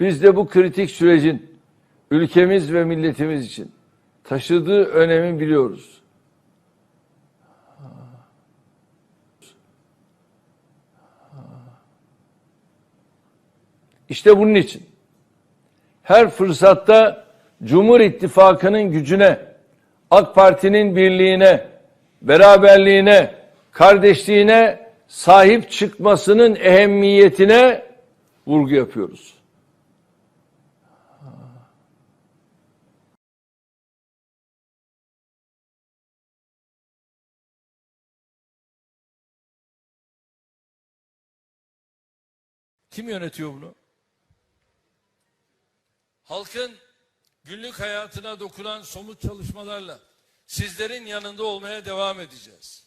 Biz de bu kritik sürecin ülkemiz ve milletimiz için taşıdığı önemi biliyoruz. İşte bunun için her fırsatta Cumhur İttifakı'nın gücüne, AK Parti'nin birliğine, beraberliğine, kardeşliğine sahip çıkmasının ehemmiyetine vurgu yapıyoruz. Kim yönetiyor bunu? Halkın günlük hayatına dokunan somut çalışmalarla sizlerin yanında olmaya devam edeceğiz.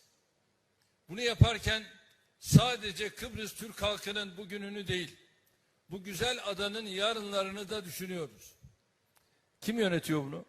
Bunu yaparken sadece Kıbrıs Türk halkının bugününü değil, bu güzel adanın yarınlarını da düşünüyoruz. Kim yönetiyor bunu?